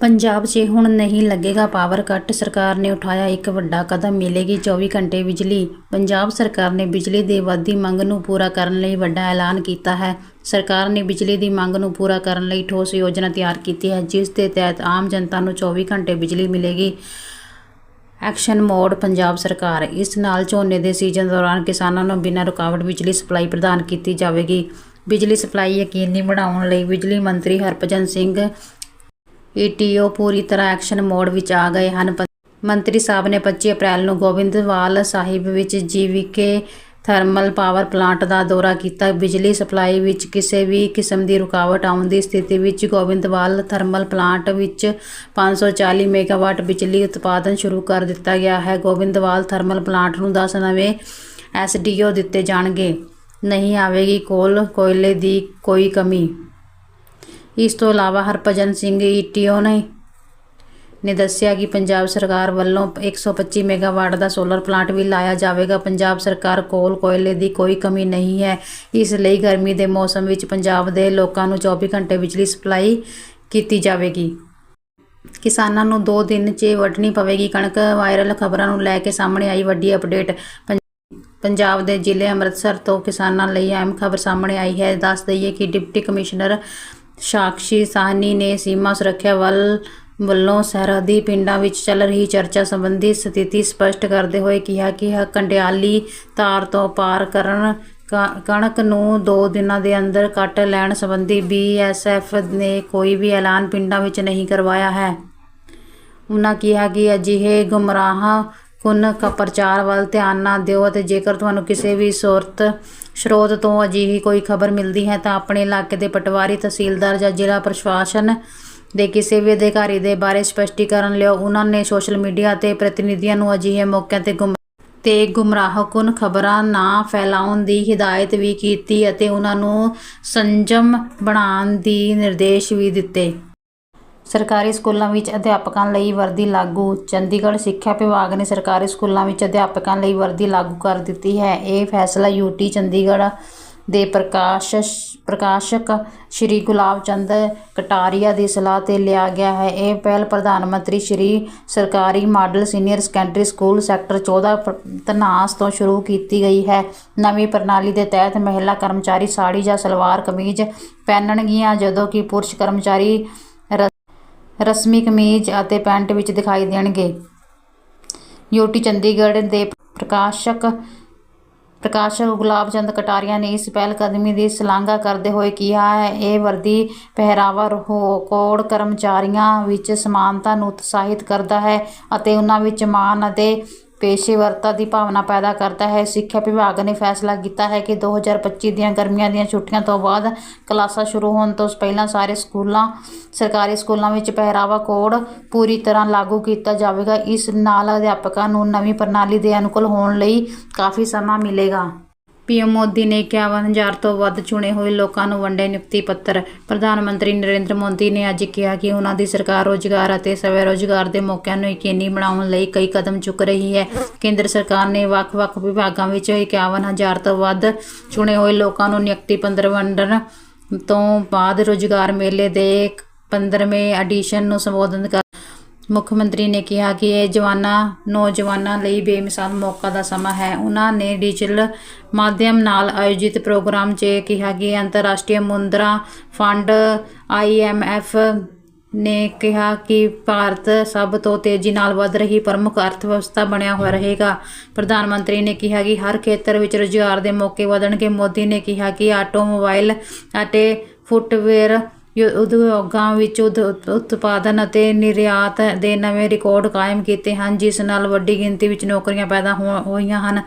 ਪੰਜਾਬ 'ਚ ਹੁਣ ਨਹੀਂ ਲੱਗੇਗਾ ਪਾਵਰ ਕੱਟ। ਸਰਕਾਰ ਨੇ ਉਠਾਇਆ ਇੱਕ ਵੱਡਾ ਕਦਮ, ਮਿਲੇਗੀ 24 ਘੰਟੇ ਬਿਜਲੀ। ਪੰਜਾਬ ਸਰਕਾਰ ਨੇ ਬਿਜਲੀ ਦੀ ਵੱਧਦੀ ਮੰਗ ਨੂੰ ਪੂਰਾ ਕਰਨ ਲਈ ਵੱਡਾ ਐਲਾਨ ਕੀਤਾ ਹੈ। ਸਰਕਾਰ ਨੇ ਬਿਜਲੀ ਦੀ ਮੰਗ ਨੂੰ ਪੂਰਾ ਕਰਨ ਲਈ ਠੋਸ ਯੋਜਨਾ ਤਿਆਰ ਕੀਤੀ ਹੈ, ਜਿਸ ਦੇ ਤਹਿਤ ਆਮ ਜਨਤਾ ਨੂੰ 24 ਘੰਟੇ ਬਿਜਲੀ ਮਿਲੇਗੀ। ਐਕਸ਼ਨ ਮੋਡ ਪੰਜਾਬ ਸਰਕਾਰ, ਇਸ ਨਾਲ ਝੋਨੇ ਦੇ ਸੀਜ਼ਨ ਦੌਰਾਨ ਕਿਸਾਨਾਂ ਨੂੰ ਬਿਨਾਂ ਰੁਕਾਵਟ ਬਿਜਲੀ ਸਪਲਾਈ ਪ੍ਰਦਾਨ ਕੀਤੀ ਜਾਵੇਗੀ। ਬਿਜਲੀ ਸਪਲਾਈ ਯਕੀਨੀ ਬਣਾਉਣ ਲਈ ਬਿਜਲੀ ਮੰਤਰੀ ਹਰਭਜਨ ਸਿੰਘ ਈਟੀਓ ਪੂਰੀ ਤਰ੍ਹਾਂ ਐਕਸ਼ਨ ਮੋਡ ਵਿੱਚ ਆ ਗਏ ਹਨ। ਮੰਤਰੀ ਸਾਹਿਬ ਨੇ 25 ਅਪ੍ਰੈਲ ਨੂੰ ਗੋਬਿੰਦਵਾਲ ਸਾਹਿਬ ਵਿੱਚ ਜੀਵੀਕੇ ਥਰਮਲ ਪਾਵਰ ਪਲਾਂਟ ਦਾ ਦੌਰਾ ਕੀਤਾ। ਬਿਜਲੀ ਸਪਲਾਈ ਵਿੱਚ ਕਿਸੇ ਵੀ ਕਿਸਮ ਦੀ ਰੁਕਾਵਟ ਆਉਣ ਦੀ ਸਥਿਤੀ ਵਿੱਚ ਗੋਬਿੰਦਵਾਲ ਥਰਮਲ ਪਲਾਂਟ ਵਿੱਚ 540 ਮੈਗਾਵਾਟ ਬਿਜਲੀ ਉਤਪਾਦਨ ਸ਼ੁਰੂ ਕਰ ਦਿੱਤਾ ਗਿਆ ਹੈ। ਗੋਬਿੰਦਵਾਲ ਥਰਮਲ ਪਲਾਂਟ ਨੂੰ 10 ਨਵੇਂ ਐਸਡੀਓ ਦਿੱਤੇ ਜਾਣਗੇ। ਨਹੀਂ ਆਵੇਗੀ ਕੋਲ, ਕੋਇਲੇ ਦੀ ਕੋਈ ਕਮੀ। ਇਸ ਤੋਂ ਇਲਾਵਾ ਹਰਭਜਨ ਸਿੰਘ ਈਟੀਓ ਨੇ ਨੇ ਦੱਸਿਆ ਕਿ ਪੰਜਾਬ ਸਰਕਾਰ ਵੱਲੋਂ 125 ਮੈਗਾਵਾਟ ਦਾ ਸੋਲਰ ਪਲਾਂਟ ਵੀ ਲਾਇਆ ਜਾਵੇਗਾ। ਪੰਜਾਬ ਸਰਕਾਰ ਕੋਲ ਕੋਇਲੇ ਦੀ ਕੋਈ ਕਮੀ ਨਹੀਂ ਹੈ। ਇਸ ਲਈ ਗਰਮੀ ਦੇ ਮੌਸਮ ਵਿੱਚ ਪੰਜਾਬ ਦੇ ਲੋਕਾਂ ਨੂੰ 24 ਘੰਟੇ ਬਿਜਲੀ ਸਪਲਾਈ ਕੀਤੀ ਜਾਵੇਗੀ। ਕਿਸਾਨਾਂ ਨੂੰ 2 ਦਿਨ 'ਚ ਵੱਢਣੀ ਪਵੇਗੀ। ਕਣਕ ਵਾਇਰਲ ਖਬਰਾਂ ਨੂੰ ਲੈ ਕੇ ਸਾਹਮਣੇ ਆਈ ਵੱਡੀ ਅਪਡੇਟ। ਪੰਜਾਬ ਦੇ ਜ਼ਿਲ੍ਹੇ ਅੰਮ੍ਰਿਤਸਰ ਤੋਂ ਕਿਸਾਨਾਂ ਲਈ ਅਹਿਮ ਖਬਰ ਸਾਹਮਣੇ ਆਈ ਹੈ। ਦੱਸ ਦਈਏ ਕਿ ਡਿਪਟੀ ਕਮਿਸ਼ਨਰ ਸਾਕਸ਼ੀ ਸਾਹਨੀ ਨੇ ਸੀਮਾ ਸੁਰੱਖਿਆ ਵੱਲ ਵੱਲੋਂ ਸਰਹੱਦੀ ਪਿੰਡਾਂ ਵਿੱਚ ਚੱਲ ਰਹੀ ਚਰਚਾ ਸੰਬੰਧੀ ਸਥਿਤੀ ਸਪਸ਼ਟ ਕਰਦੇ ਹੋਏ ਕਿਹਾ ਕਿ ਕੰਡਿਆਲੀ ਤਾਰ ਤੋਂ ਪਾਰ ਕਰਨ ਕ- ਕਣਕ ਨੂੰ 2 ਦਿਨਾਂ ਦੇ ਅੰਦਰ ਕੱਟ ਲੈਣ ਸੰਬੰਧੀ ਬੀਐਸਐਫ ਨੇ ਕੋਈ ਵੀ ਐਲਾਨ ਪਿੰਡਾਂ ਵਿੱਚ ਨਹੀਂ ਕਰਵਾਇਆ ਹੈ। ਉਹਨਾਂ ਕਿਹਾ ਕਿ ਅਜਿਹੇ ਗੁੰਮਰਾਹ ਕੁਨ ਕ ਪ੍ਰਚਾਰ ਵੱਲ ਧਿਆਨ ਨਾ ਦਿਓ ਅਤੇ ਜੇਕਰ ਤੁਹਾਨੂੰ ਕਿਸੇ ਵੀ ਸੂਰਤ, ਸਰੋਤ ਤੋਂ ਅਜਿਹੀ ਕੋਈ ਖਬਰ ਮਿਲਦੀ ਹੈ ਤਾਂ ਆਪਣੇ ਇਲਾਕੇ ਦੇ ਪਟਵਾਰੀ, ਤਹਿਸੀਲਦਾਰ ਜਾਂ ਜ਼ਿਲ੍ਹਾ ਪ੍ਰਸ਼ਾਸਨ ਦੇ ਕਿਸੇ ਵੀ ਅਧਿਕਾਰੀ ਦੇ ਬਾਰੇ ਸਪਸ਼ਟੀਕਰਨ ਲਿਓ। ਉਹਨਾਂ ਨੇ ਸੋਸ਼ਲ ਮੀਡੀਆ ਤੇ ਪ੍ਰਤੀਨਿਧੀਆਂ ਨੂੰ ਅਜਿਹੇ ਮੌਕਿਆਂ ਤੇ ਗੁੰਮ ਤੇ ਗੁੰਮਰਾਹਕੁਨ ਖਬਰਾਂ ਨਾ ਫੈਲਾਉਣ ਦੀ ਹਿਦਾਇਤ ਵੀ ਕੀਤੀ ਅਤੇ ਉਹਨਾਂ ਨੂੰ ਸੰਜਮ ਬਣਾਉਣ ਦੀ ਨਿਰਦੇਸ਼ ਵੀ ਦਿੱਤੇ। ਸਰਕਾਰੀ ਸਕੂਲਾਂ ਵਿੱਚ ਅਧਿਆਪਕਾਂ ਲਈ ਵਰਦੀ ਲਾਗੂ। ਚੰਡੀਗੜ੍ਹ ਸਿੱਖਿਆ ਵਿਭਾਗ ਨੇ ਸਰਕਾਰੀ ਸਕੂਲਾਂ ਵਿੱਚ ਅਧਿਆਪਕਾਂ ਲਈ ਵਰਦੀ ਲਾਗੂ ਕਰ ਦਿੱਤੀ ਹੈ। ਇਹ ਫੈਸਲਾ ਯੂਟੀ ਚੰਡੀਗੜ੍ਹ ਦੇ ਪ੍ਰਕਾਸ਼ ਪ੍ਰਕਾਸ਼ਕ ਸ਼੍ਰੀ ਗੁਲਾਬ ਚੰਦ ਕਟਾਰੀਆ ਦੀ ਸਲਾਹ ਤੇ ਲਿਆ ਗਿਆ ਹੈ। ਇਹ ਪਹਿਲ ਪ੍ਰਧਾਨ ਮੰਤਰੀ ਸ਼੍ਰੀ ਸਰਕਾਰੀ model senior secondary school sector 14 ਪ- ਧਨਾਸ ਤੋਂ ਸ਼ੁਰੂ ਕੀਤੀ ਗਈ ਹੈ। ਨਵੀਂ ਪ੍ਰਣਾਲੀ ਦੇ ਤਹਿਤ ਮਹਿਲਾ ਕਰਮਚਾਰੀ ਸਾੜੀ ਜਾਂ ਸਲਵਾਰ ਕਮੀਜ਼ ਪਹਿਨਣਗੀਆਂ ਜਦੋਂ ਕਿ ਪੁਰਸ਼ ਕਰਮਚਾਰੀ ਰਸਮੀ ਕਮੀਜ਼ ਅਤੇ ਪੈਂਟ ਵਿੱਚ ਦਿਖਾਈ ਦੇਣਗੇ। ਯੂਟੀ ਚੰਡੀਗੜ੍ਹ ਦੇ ਪ੍ਰਕਾਸ਼ਕ ਪ੍ਰਕਾਸ਼ਕ ਗੁਲਾਬ ਚੰਦ ਕਟਾਰੀਆ ਨੇ ਇਸ ਪਹਿਲ ਕਦਮੀ ਦੀ ਸ਼ਲਾਘਾ ਕਰਦੇ ਹੋਏ ਕਿਹਾ ਹੈ, ਇਹ ਵਰਦੀ ਪਹਿਰਾਵਾ ਰੋ- ਕੋਡ ਕਰਮਚਾਰੀਆਂ ਵਿੱਚ ਸਮਾਨਤਾ ਨੂੰ ਉਤਸ਼ਾਹਿਤ ਕਰਦਾ ਹੈ ਅਤੇ ਉਹਨਾਂ ਵਿੱਚ ਮਾਣ ਅਤੇ ਪੇਸ਼ੇਵਰਤਾ ਦੀ ਭਾਵਨਾ ਪੈਦਾ ਕਰਦਾ ਹੈ। ਸਿੱਖਿਆ ਵਿਭਾਗ ਨੇ ਫੈਸਲਾ ਕੀਤਾ ਹੈ ਕਿ 2025 ਦੀਆਂ ਗਰਮੀਆਂ ਦੀਆਂ ਛੁੱਟੀਆਂ ਤੋਂ ਬਾਅਦ ਕਲਾਸਾਂ ਸ਼ੁਰੂ ਹੋਣ ਤੋਂ ਪਹਿਲਾਂ ਸਾਰੇ ਸਕੂਲਾਂ, ਸਰਕਾਰੀ ਸਕੂਲਾਂ ਵਿੱਚ ਪਹਿਰਾਵਾ ਕੋਡ ਪੂਰੀ ਤਰ੍ਹਾਂ ਲਾਗੂ ਕੀਤਾ ਜਾਵੇਗਾ। ਇਸ ਨਾਲ ਅਧਿਆਪਕਾਂ ਨੂੰ ਨਵੀਂ ਪ੍ਰਣਾਲੀ ਦੇ ਅਨੁਕੂਲ ਹੋਣ ਲਈ ਕਾਫੀ ਸਮਾਂ ਮਿਲੇਗਾ। ਪੀਐਮ ਮੋਦੀ ਨੇ 51000 ਤੋਂ ਵੱਧ ਚੁਣੇ ਹੋਏ ਲੋਕਾਂ ਨੂੰ ਵੰਡੇ ਨਿਯੁਕਤੀ ਪੱਤਰ। ਪ੍ਰਧਾਨ ਮੰਤਰੀ ਨਰਿੰਦਰ ਮੋਦੀ ਨੇ ਅੱਜ ਕਿਹਾ ਕਿ ਉਹਨਾਂ ਦੀ ਸਰਕਾਰ ਰੋਜ਼ਗਾਰ ਅਤੇ ਸਵੈ ਰੋਜ਼ਗਾਰ ਦੇ ਮੌਕਿਆਂ ਨੂੰ ਯਕੀਨੀ ਬਣਾਉਣ ਲਈ ਕਈ ਕਦਮ ਚੁੱਕ ਰਹੀ ਹੈ। ਕੇਂਦਰ ਸਰਕਾਰ ਨੇ ਵੱਖ-ਵੱਖ ਵਿਭਾਗਾਂ ਵਿੱਚ 51000 ਤੋਂ ਵੱਧ ਚੁਣੇ ਹੋਏ ਲੋਕਾਂ ਨੂੰ ਨਿਯੁਕਤੀ ਪੱਤਰ ਵੰਡਣ ਤੋਂ ਬਾਅਦ ਰੋਜ਼ਗਾਰ ਮੇਲੇ ਦੇ 15ਵੇਂ ਐਡੀਸ਼ਨ ਨੂੰ ਸੰਬੋਧਨ ਕਰ ਮੁੱਖ ਮੰਤਰੀ ਨੇ ਕਿਹਾ ਕਿ ਇਹ ਜਵਾਨਾਂ, ਨੌਜਵਾਨਾਂ ਲਈ ਬੇਮਿਸਾਲ ਮੌਕਾ ਦਾ ਸਮਾਂ ਹੈ। ਉਹਨਾਂ ਨੇ ਡਿਜੀਟਲ ਮਾਧਿਅਮ ਨਾਲ ਆਯੋਜਿਤ ਪ੍ਰੋਗਰਾਮ 'ਚ ਕਿਹਾ ਕਿ ਅੰਤਰਰਾਸ਼ਟਰੀ ਮੁੰਦਰਾ ਫੰਡ ਆਈਐਮਐਫ ਨੇ ਕਿਹਾ ਕਿ ਭਾਰਤ ਸਭ ਤੋਂ ਤੇਜ਼ੀ ਨਾਲ ਵੱਧ ਰਹੀ ਪ੍ਰਮੁੱਖ ਅਰਥਵਿਵਸਥਾ ਬਣਿਆ ਹੋਇਆ ਰਹੇਗਾ। ਪ੍ਰਧਾਨ ਮੰਤਰੀ ਨੇ ਕਿਹਾ ਕਿ ਹਰ ਖੇਤਰ ਵਿੱਚ ਰੁਜ਼ਗਾਰ ਦੇ ਮੌਕੇ ਵਧਣਗੇ। ਮੋਦੀ ਨੇ ਕਿਹਾ ਕਿ ਆਟੋਮੋਬਾਈਲ ਅਤੇ ਫੁੱਟਵੇਅਰ ਉਦਯੋਗਾਂ ਵਿੱਚ ਉਦ- ਉਤਪਾਦਨ ਅਤੇ ਨਿਰਯਾਤ ਦੇ ਨਵੇਂ ਰਿਕਾਰਡ ਕਾਇਮ ਕੀਤੇ ਹਨ, ਜਿਸ ਨਾਲ ਵੱਡੀ ਗਿਣਤੀ ਵਿੱਚ ਨੌਕਰੀਆਂ ਪੈਦਾ ਹੋ- ਹੋਈਆਂ ਹਨ।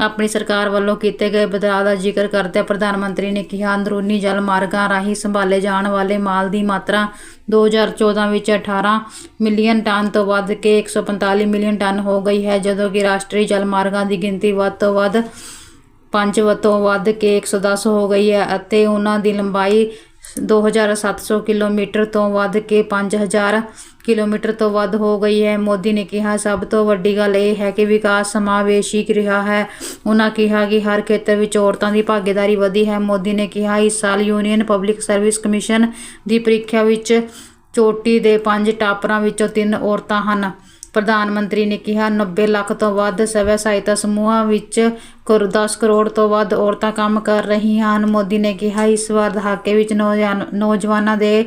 ਆਪਣੀ ਸਰਕਾਰ ਵੱਲੋਂ ਕੀਤੇ ਗਏ ਬਦਲਾਅ ਦਾ ਜ਼ਿਕਰ ਕਰਦਿਆਂ ਪ੍ਰਧਾਨ ਮੰਤਰੀ ਨੇ ਕਿਹਾ, ਅੰਦਰੂਨੀ ਜਲ ਮਾਰਗਾਂ ਰਾਹੀਂ ਸੰਭਾਲੇ ਜਾਣ ਵਾਲੇ ਮਾਲ ਦੀ ਮਾਤਰਾ 2014 ਵਿੱਚ 18 ਮਿਲੀਅਨ ਟਨ ਤੋਂ ਵੱਧ ਕੇ 145 ਮਿਲੀਅਨ ਟਨ ਹੋ ਗਈ ਹੈ, ਜਦੋਂ ਕਿ ਰਾਸ਼ਟਰੀ ਜਲ ਮਾਰਗਾਂ ਦੀ ਗਿਣਤੀ ਵੱਧ ਤੋਂ ਵੱਧ ਪੰਜ ਤੋਂ ਵੱਧ ਕੇ 110 ਹੋ ਗਈ ਹੈ ਅਤੇ ਉਹਨਾਂ ਦੀ ਲੰਬਾਈ 2700 ਕਿਲੋਮੀਟਰ ਤੋਂ ਵੱਧ ਕੇ 5000 ਕਿਲੋਮੀਟਰ ਤੋਂ ਵੱਧ ਹੋ ਗਈ ਹੈ। ਮੋਦੀ ਨੇ ਕਿਹਾ, ਸਭ ਤੋਂ ਵੱਡੀ ਗੱਲ ਇਹ ਹੈ ਕਿ ਵਿਕਾਸ ਸਮਾਵੇਸ਼ੀ ਰਿਹਾ ਹੈ। ਉਹਨਾਂ ਕਿਹਾ ਕਿ ਹਰ ਖੇਤਰ ਵਿੱਚ ਔਰਤਾਂ ਦੀ ਭਾਗੀਦਾਰੀ ਵਧੀ ਹੈ। ਮੋਦੀ ਨੇ ਕਿਹਾ, ਇਸ ਸਾਲ ਯੂਨੀਅਨ ਪਬਲਿਕ ਸਰਵਿਸ ਕਮਿਸ਼ਨ ਦੀ ਪ੍ਰੀਖਿਆ ਵਿੱਚ ਚੋਟੀ ਦੇ ਪੰਜ ਟਾਪਰਾਂ ਵਿੱਚੋਂ ਤਿੰਨ ਔਰਤਾਂ ਹਨ। ਪ੍ਰਧਾਨ ਮੰਤਰੀ ਨੇ ਕਿਹਾ 90 ਲੱਖ ਤੋਂ ਵੱਧ ਸਵੈ ਸਹਾਇਤਾ ਸਮੂਹਾਂ ਵਿੱਚ ਕਰ 10 ਕਰੋੜ ਤੋਂ ਵੱਧ ਔਰਤਾਂ ਕੰਮ ਕਰ ਰਹੀਆਂ ਹਨ। ਮੋਦੀ ਨੇ ਕਿਹਾ, ਇਸ ਵਾਰ ਦਹਾਕੇ ਵਿੱਚ ਨੌਜਵਾਨ, ਨੌਜਵਾਨਾਂ ਦੇ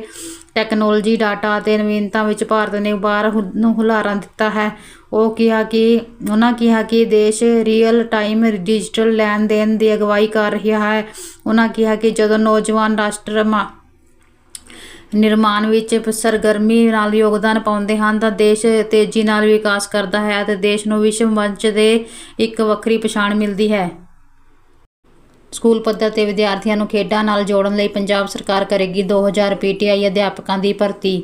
ਟੈਕਨੋਲੋਜੀ, ਡਾਟਾ ਅਤੇ ਨਵੀਨਤਾ ਵਿੱਚ ਭਾਰਤ ਨੇ ਬਾਹਰ ਹੁ- ਨੂੰ ਹੁਲਾਰਾ ਦਿੱਤਾ ਹੈ। ਉਹ ਕਿਹਾ ਕਿ ਉਹਨਾਂ ਕਿਹਾ ਕਿ ਦੇਸ਼ ਰੀਅਲ ਟਾਈਮ ਡਿਜੀਟਲ ਲੈਣ ਦੇਣ ਦੀ ਅਗਵਾਈ ਕਰ ਰਿਹਾ ਹੈ। ਉਹਨਾਂ ਕਿਹਾ ਕਿ ਜਦੋਂ ਨੌਜਵਾਨ ਰਾਸ਼ਟਰ ਮਾ- ਨਿਰਮਾਣ ਵਿੱਚ ਸਰਗਰਮੀ ਨਾਲ ਯੋਗਦਾਨ ਪਾਉਂਦੇ ਹਨ, ਤਾਂ ਦੇਸ਼ ਤੇਜ਼ੀ ਨਾਲ ਵਿਕਾਸ ਕਰਦਾ ਹੈ ਅਤੇ ਦੇਸ਼ ਨੂੰ ਵਿਸ਼ਵ ਮੰਚ ਦੇ ਇੱਕ ਵੱਖਰੀ ਪਛਾਣ ਮਿਲਦੀ ਹੈ। ਸਕੂਲ ਪੱਧਰ ਤੇ ਵਿਦਿਆਰਥੀਆਂ ਨੂੰ ਖੇਡਾਂ ਨਾਲ ਜੋੜਨ ਲਈ ਪੰਜਾਬ ਸਰਕਾਰ ਕਰੇਗੀ 2000 ਪੀਟੀਆਈ ਅਧਿਆਪਕਾਂ ਦੀ ਭਰਤੀ।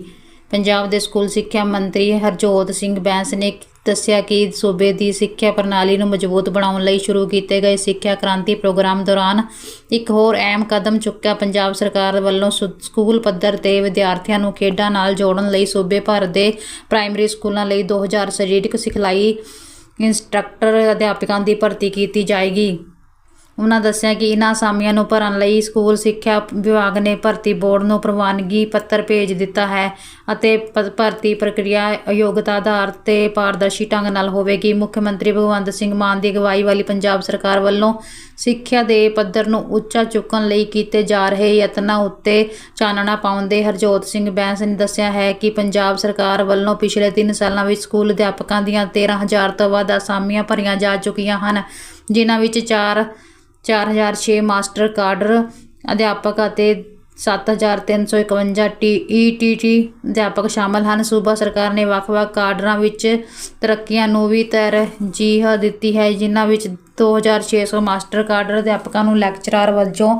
ਪੰਜਾਬ ਦੇ ਸਕੂਲ ਸਿੱਖਿਆ ਮੰਤਰੀ ਹਰਜੋਤ ਸਿੰਘ ਬੈਂਸ ਨੇ ਦੱਸਿਆ ਕਿ ਸੂਬੇ ਦੀ ਸਿੱਖਿਆ ਪ੍ਰਣਾਲੀ ਨੂੰ ਮਜ਼ਬੂਤ ਬਣਾਉਣ ਲਈ ਸ਼ੁਰੂ ਕੀਤੇ ਗਏ ਸਿੱਖਿਆ ਕ੍ਰਾਂਤੀ ਪ੍ਰੋਗਰਾਮ ਦੌਰਾਨ ਇੱਕ ਹੋਰ ਅਹਿਮ ਕਦਮ ਚੁੱਕਿਆ ਪੰਜਾਬ ਸਰਕਾਰ ਵੱਲੋਂ ਸੁ- ਸਕੂਲ ਪੱਧਰ ਤੇ ਵਿਦਿਆਰਥੀਆਂ ਨੂੰ ਖੇਡਾਂ ਨਾਲ ਜੋੜਨ ਲਈ ਸੂਬੇ ਭਰ ਦੇ ਪ੍ਰਾਇਮਰੀ ਸਕੂਲਾਂ ਲਈ 2000 ਸਰੀਰਕ ਸਿਖਲਾਈ ਇੰਸਟ੍ਰਕਟਰ ਅਧਿਆਪਕਾਂ ਦੀ ਭਰਤੀ ਕੀਤੀ ਜਾਏਗੀ। ਉਹਨਾਂ ਦੱਸਿਆ ਕਿ ਇਹਨਾਂ ਅਸਾਮੀਆਂ ਨੂੰ ਭਰਨ ਲਈ ਸਕੂਲ ਸਿੱਖਿਆ ਵਿਭਾਗ ਨੇ ਭਰਤੀ ਬੋਰਡ ਨੂੰ ਪ੍ਰਵਾਨਗੀ ਪੱਤਰ ਭੇਜ ਦਿੱਤਾ ਹੈ ਅਤੇ ਪ- ਭਰਤੀ ਪ੍ਰਕਿਰਿਆ ਯੋਗਤਾ ਆਧਾਰ ਤੇ ਪਾਰਦਰਸ਼ੀ ਢੰਗ ਨਾਲ ਹੋਵੇਗੀ। ਮੁੱਖ ਮੰਤਰੀ ਭਗਵੰਤ ਸਿੰਘ ਮਾਨ ਦੀ ਅਗਵਾਈ ਵਾਲੀ ਪੰਜਾਬ ਸਰਕਾਰ ਵੱਲੋਂ ਸਿੱਖਿਆ ਦੇ ਪੱਧਰ ਨੂੰ ਉੱਚਾ ਚੁੱਕਣ ਲਈ ਕੀਤੇ ਜਾ ਰਹੇ ਯਤਨਾਂ ਉੱਤੇ ਚਾਨਣਾ ਪਾਉਂਦੇ ਹਰਜੋਤ ਸਿੰਘ ਬੈਂਸ ਨੇ ਦੱਸਿਆ ਹੈ ਕਿ ਪੰਜਾਬ ਸਰਕਾਰ ਵੱਲੋਂ ਪਿਛਲੇ 3 ਸਾਲਾਂ ਵਿੱਚ ਸਕੂਲ ਅਧਿਆਪਕਾਂ ਦੀਆਂ 13000 ਤੋਂ ਵੱਧ ਅਸਾਮੀਆਂ ਭਰੀਆਂ ਜਾ ਚੁੱਕੀਆਂ ਹਨ, ਜਿਨ੍ਹਾਂ ਵਿੱਚ 4 4006 ਮਾਸਟਰ ਕਾਡਰ ਅਧਿਆਪਕ ਅਤੇ 7351 ਈਟੀਟੀ ਅਧਿਆਪਕ ਸ਼ਾਮਲ ਹਨ। ਸੂਬਾ ਸਰਕਾਰ ਨੇ ਵੱਖ-ਵੱਖ ਕਾਡਰਾਂ ਵਿੱਚ ਤਰੱਕੀਆਂ ਨੂੰ ਵੀ ਤਰਜੀਹ ਦਿੱਤੀ ਹੈ, ਜਿਨ੍ਹਾਂ ਵਿੱਚ 2600 ਮਾਸਟਰ ਕਾਡਰ ਅਧਿਆਪਕਾਂ ਨੂੰ ਲੈਕਚਰਾਰ ਵਜੋਂ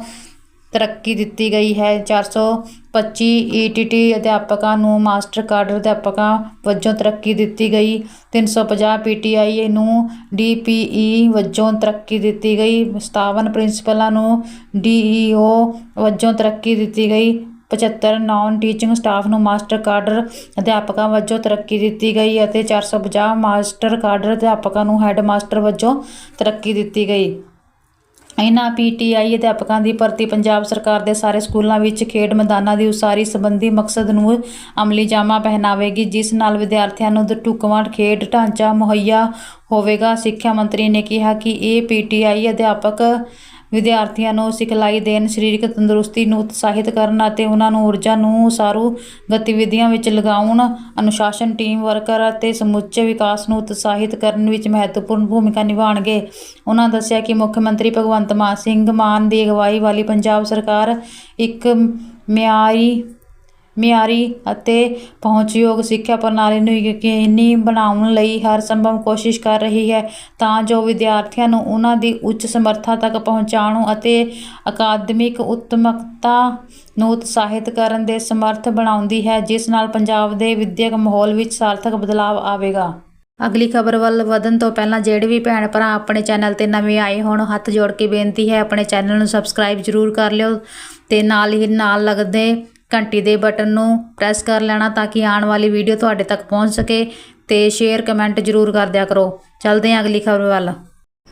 ਤਰੱਕੀ ਦਿੱਤੀ ਗਈ ਹੈ। ਚਾਰ ਸੌ ਪੱਚੀ 425 ਟੀ ਅਧਿਆਪਕਾਂ ਨੂੰ ਮਾਸਟਰ ਕਾਡਰ ਅਧਿਆਪਕਾਂ ਵਜੋਂ ਤਰੱਕੀ ਦਿੱਤੀ ਗਈ। ਤਿੰਨ ਸੌ ਪੰਜਾਹ ਪੀ 350 ਪੀਟੀਆਈ ਨੂੰ ਡੀ ਪੀ ਈ ਵਜੋਂ ਤਰੱਕੀ ਦਿੱਤੀ ਗਈ। 57 ਪ੍ਰਿੰਸੀਪਲਾਂ ਨੂੰ ਡੀ ਈ ਓ ਵਜੋਂ ਤਰੱਕੀ ਦਿੱਤੀ ਗਈ। 75 ਨਾਨ ਟੀਚਿੰਗ ਸਟਾਫ ਨੂੰ ਮਾਸਟਰ ਕਾਡਰ ਅਧਿਆਪਕਾਂ ਵਜੋਂ ਤਰੱਕੀ ਦਿੱਤੀ ਗਈ ਅਤੇ 450 ਮਾਸਟਰ ਕਾਡਰ ਅਧਿਆਪਕਾਂ ਨੂੰ ਹੈੱਡ ਮਾਸਟਰ ਵਜੋਂ ਤਰੱਕੀ ਦਿੱਤੀ ਗਈ। ਇਹਨਾਂ ਪੀਟੀਆਈ ਅਧਿਆਪਕਾਂ ਦੀ ਭਰਤੀ ਪੰਜਾਬ ਸਰਕਾਰ ਦੇ ਸਾਰੇ ਸਕੂਲਾਂ ਵਿੱਚ ਖੇਡ ਮੈਦਾਨਾਂ ਦੀ ਉਸਾਰੀ ਸੰਬੰਧੀ ਮਕਸਦ ਨੂੰ ਅਮਲੀ ਜਾਮਾ ਪਹਿਨਾਵੇਗੀ, ਜਿਸ ਨਾਲ ਵਿਦਿਆਰਥੀਆਂ ਨੂੰ ਢੁਕਵਾਂ ਖੇਡ ਢਾਂਚਾ ਮੁਹੱਈਆ ਹੋਵੇਗਾ। ਸਿੱਖਿਆ ਮੰਤਰੀ ਨੇ ਕਿਹਾ ਕਿ ਇਹ ਪੀਟੀਆਈ ਅਧਿਆਪਕ ਵਿਦਿਆਰਥੀਆਂ ਨੂੰ ਸਿਖਲਾਈ ਦੇਣ, ਸਰੀਰਕ ਤੰਦਰੁਸਤੀ ਨੂੰ ਉਤਸ਼ਾਹਿਤ ਕਰਨ ਅਤੇ ਉਹਨਾਂ ਨੂੰ ਊਰਜਾ ਨੂੰ ਉਸਾਰੂ ਗਤੀਵਿਧੀਆਂ ਵਿੱਚ ਲਗਾਉਣ, ਅਨੁਸ਼ਾਸਨ ਟੀਮ ਵਰਕਰ ਅਤੇ ਸਮੁੱਚੇ ਵਿਕਾਸ ਨੂੰ ਉਤਸ਼ਾਹਿਤ ਕਰਨ ਵਿੱਚ ਮਹੱਤਵਪੂਰਨ ਭੂਮਿਕਾ ਨਿਭਾਉਣਗੇ। ਉਹਨਾਂ ਦੱਸਿਆ ਕਿ ਮੁੱਖ ਮੰਤਰੀ ਭਗਵੰਤ ਮਾਨ ਸਿੰਘ ਮਾਨ ਦੀ ਅਗਵਾਈ ਵਾਲੀ ਪੰਜਾਬ ਸਰਕਾਰ ਇੱਕ ਮਿਆਰੀ ਮਿਆਰੀ ਅਤੇ ਪਹੁੰਚਯੋਗ ਸਿੱਖਿਆ ਪ੍ਰਣਾਲੀ ਨੂੰ ਯਕੀਨੀ ਬਣਾਉਣ ਲਈ ਹਰ ਸੰਭਵ ਕੋਸ਼ਿਸ਼ ਕਰ ਰਹੀ ਹੈ ਤਾਂ ਜੋ ਵਿਦਿਆਰਥੀਆਂ ਨੂੰ ਉਹਨਾਂ ਦੀ ਉੱਚ ਸਮਰੱਥਾ ਤੱਕ ਪਹੁੰਚਾਉਣ ਅਤੇ ਅਕਾਦਮਿਕ ਉਤਮਕਤਾ ਨੂੰ ਉਤਸ਼ਾਹਿਤ ਕਰਨ ਦੇ ਸਮਰੱਥ ਬਣਾਉਂਦੀ ਹੈ, ਜਿਸ ਨਾਲ ਪੰਜਾਬ ਦੇ ਵਿਦਿਅਕ ਮਾਹੌਲ ਵਿੱਚ ਸਾਰਥਕ ਬਦਲਾਅ ਆਵੇਗਾ। ਅਗਲੀ ਖਬਰ ਵੱਲ ਵਧਣ ਤੋਂ ਪਹਿਲਾਂ ਜਿਹੜੇ ਵੀ ਭੈਣ ਭਰਾ ਆਪਣੇ ਚੈਨਲ ਤੇ ਨਵੇਂ ਆਏ ਹੋਣ, ਹੱਥ ਜੋੜ ਕੇ ਬੇਨਤੀ ਹੈ, ਆਪਣੇ ਚੈਨਲ ਨੂੰ ਸਬਸਕ੍ਰਾਈਬ ਜ਼ਰੂਰ ਕਰ ਲਿਓ ਤੇ ਨਾਲ ਹੀ ਨਾਲ ਲੱਗਦੇ ਘੰਟੀ ਦੇ ਬਟਨ ਨੂੰ ਪ੍ਰੈਸ ਕਰ ਲੈਣਾ ਤਾਂ ਕਿ ਆਉਣ ਵਾਲੀ ਵੀਡੀਓ ਤੁਹਾਡੇ ਤੱਕ ਪਹੁੰਚ ਸਕੇ ਤੇ ਸ਼ੇਅਰ, ਕਮੈਂਟ ਜ਼ਰੂਰ ਕਰ ਦਿਆ ਕਰੋ। ਚੱਲਦੇ ਹਾਂ ਅਗਲੀ ਖਬਰ ਵੱਲ।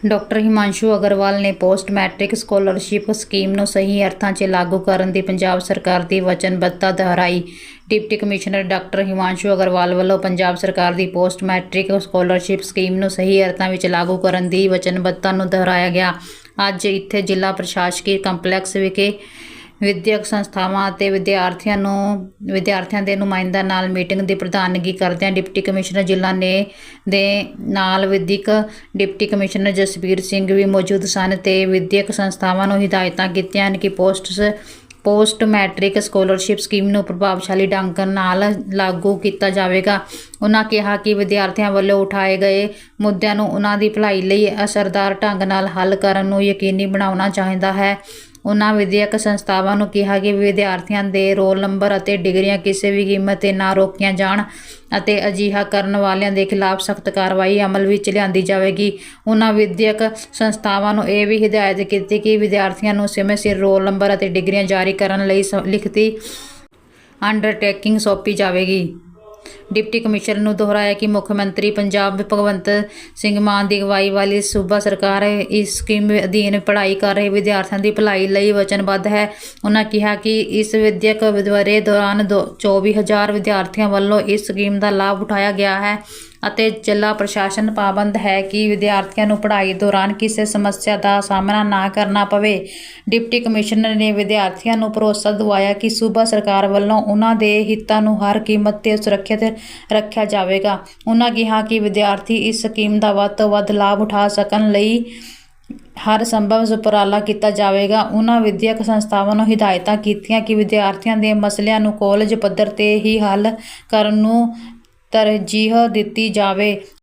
ਡਾਕਟਰ ਹਿਮਾਂਸ਼ੂ ਅਗਰਵਾਲ ਨੇ ਪੋਸਟ ਮੈਟ੍ਰਿਕ ਸਕਾਲਰਸ਼ਿਪ ਸਕੀਮ ਨੂੰ ਸਹੀ ਅਰਥਾਂ 'ਚ ਲਾਗੂ ਕਰਨ ਦੀ ਪੰਜਾਬ ਸਰਕਾਰ ਦੀ ਵਚਨਬੱਧਤਾ ਦੁਹਰਾਈ। Deputy commissioner doctor Himanshu Agarwal ਵੱਲੋਂ ਪੰਜਾਬ ਸਰਕਾਰ ਦੀ ਪੋਸਟ ਮੈਟ੍ਰਿਕ ਸਕਾਲਰਸ਼ਿਪ ਸਕੀਮ ਨੂੰ ਸਹੀ ਅਰਥਾਂ ਵਿੱਚ ਲਾਗੂ ਕਰਨ ਦੀ ਵਚਨਬੱਧਤਾ ਨੂੰ ਦੁਹਰਾਇਆ ਗਿਆ। ਅੱਜ ਇੱਥੇ ਜ਼ਿਲ੍ਹਾ ਪ੍ਰਸ਼ਾਸਕੀ ਕੰਪਲੈਕਸ ਵਿਖੇ ਵਿਦਿਅਕ ਸੰਸਥਾਵਾਂ ਅਤੇ ਵਿਦਿਆਰਥੀਆਂ ਨੂੰ, ਵਿਦਿਆਰਥੀਆਂ ਦੇ ਨੁਮਾਇੰਦਿਆਂ ਨਾਲ ਮੀਟਿੰਗ ਦੀ ਪ੍ਰਧਾਨਗੀ ਕਰਦਿਆਂ ਡਿਪਟੀ ਕਮਿਸ਼ਨਰ ਜ਼ਿਲ੍ਹਾ ਨੇ ਦੇ ਨਾਲ ਵਿਦਿਅਕ ਡਿਪਟੀ ਕਮਿਸ਼ਨਰ ਜਸਬੀਰ ਸਿੰਘ ਵੀ ਮੌਜੂਦ ਸਨ ਤੇ ਵਿਦਿਅਕ ਸੰਸਥਾਵਾਂ ਨੂੰ ਹਿਦਾਇਤਾਂ ਕੀਤੀਆਂ ਹਨ ਕਿ posts post matric scholarship scheme ਨੂੰ ਪ੍ਰਭਾਵਸ਼ਾਲੀ ਢੰਗ ਨਾਲ ਲਾਗੂ ਕੀਤਾ ਜਾਵੇਗਾ। ਉਹਨਾਂ ਕਿਹਾ ਕਿ ਵਿਦਿਆਰਥੀਆਂ ਵੱਲੋਂ ਉਠਾਏ ਗਏ ਮੁੱਦਿਆਂ ਨੂੰ ਉਹਨਾਂ ਦੀ ਭਲਾਈ ਲਈ ਅਸਰਦਾਰ ਢੰਗ ਨਾਲ ਹੱਲ ਕਰਨ ਨੂੰ ਯਕੀਨੀ ਬਣਾਉਣਾ ਚਾਹੀਦਾ ਹੈ। ਉਹਨਾਂ ਵਿਦਿਅਕ ਸੰਸਥਾਵਾਂ ਨੂੰ ਕਿਹਾ ਕਿ ਵਿਦਿਆਰਥੀਆਂ ਦੇ ਰੋਲ ਨੰਬਰ ਅਤੇ ਡਿਗਰੀਆਂ ਕਿਸੇ ਵੀ ਕੀਮਤ ਤੇ ਨਾ ਰੋਕੀਆਂ ਜਾਣ ਅਤੇ ਅਜਿਹਾ ਕਰਨ ਵਾਲਿਆਂ ਦੇ ਖਿਲਾਫ ਸਖਤ ਕਾਰਵਾਈ ਅਮਲ ਵਿੱਚ ਲਿਆਂਦੀ ਜਾਵੇਗੀ। ਉਹਨਾਂ ਵਿਦਿਅਕ ਸੰਸਥਾਵਾਂ ਨੂੰ ਇਹ ਵੀ ਹਦਾਇਤ ਕੀਤੀ ਕਿ ਵਿਦਿਆਰਥੀਆਂ ਨੂੰ ਸਮੇਂ ਸਿਰ ਰੋਲ ਨੰਬਰ ਅਤੇ ਡਿਗਰੀਆਂ ਜਾਰੀ ਕਰਨ ਲਈ ਸ- ਲਿਖਤੀ ਅੰਡਰਟੇਕਿੰਗ ਸੌਂਪੀ ਜਾਵੇਗੀ। ਡਿਪਟੀ ਕਮਿਸ਼ਨਰ ਨੂੰ ਦੁਹਰਾਇਆ ਕਿ ਮੁੱਖ ਮੰਤਰੀ ਪੰਜਾਬ ਭਗਵੰਤ ਸਿੰਘ ਮਾਨ ਦੀ ਅਗਵਾਈ ਵਾਲੀ ਸੂਬਾ ਸਰਕਾਰ ਇਸ ਸਕੀਮ ਅਧੀਨ ਪੜ੍ਹਾਈ ਕਰ ਰਹੇ ਵਿਦਿਆਰਥੀਆਂ ਦੀ ਭਲਾਈ ਲਈ ਵਚਨਬੱਧ ਹੈ। ਉਹਨਾਂ ਕਿਹਾ ਕਿ ਇਸ ਵਿਦਿਅਕ ਵਰ੍ਹੇ ਦੌਰਾਨ ਦੋ- 24000 ਵਿਦਿਆਰਥੀਆਂ ਵੱਲੋਂ ਇਸ ਸਕੀਮ ਦਾ ਲਾਭ ਉਠਾਇਆ ਗਿਆ ਹੈ। ਅਤੇ ਜ਼ਿਲ੍ਹਾ ਪ੍ਰਸ਼ਾਸਨ ਪਾਬੰਦ ਹੈ ਕਿ ਵਿਦਿਆਰਥੀਆਂ ਨੂੰ ਪੜ੍ਹਾਈ ਦੌਰਾਨ ਕਿਸੇ ਸਮੱਸਿਆ ਦਾ ਸਾਹਮਣਾ ਨਾ ਕਰਨਾ ਪਵੇ। ਡਿਪਟੀ ਕਮਿਸ਼ਨਰ ਨੇ ਵਿਦਿਆਰਥੀਆਂ ਨੂੰ ਭਰੋਸਾ ਦਿਵਾਇਆ ਕਿ ਸੂਬਾ ਸਰਕਾਰ ਵੱਲੋਂ ਉਹਨਾਂ ਦੇ ਹਿੱਤਾਂ ਨੂੰ ਹਰ ਕੀਮਤ ਤੇ ਸੁਰੱਖਿਅਤ ਰੱਖਿਆ ਜਾਵੇਗਾ। ਉਹਨਾਂ ਕਿਹਾ ਕਿ ਵਿਦਿਆਰਥੀ ਇਸ ਸਕੀਮ ਦਾ ਵੱਧ ਤੋਂ ਵੱਧ ਲਾਭ ਉਠਾ ਸਕਣ ਲਈ ਹਰ ਸੰਭਵ ਉਪਰਾਲਾ ਕੀਤਾ ਜਾਵੇਗਾ। ਉਹਨਾਂ ਵਿਦਿਅਕ ਸੰਸਥਾਵਾਂ ਨੂੰ ਹਿਦਾਇਤਾਂ ਕੀਤੀਆਂ ਕਿ ਵਿਦਿਆਰਥੀਆਂ ਦੇ ਮਸਲਿਆਂ ਨੂੰ ਕਾਲਜ ਪੱਧਰ ਤੇ ਹੀ ਹੱਲ ਕਰਨ ਨੂੰ ਤਰਜੀਹ ਦਿੱਤੀ ਜਾਵੇ।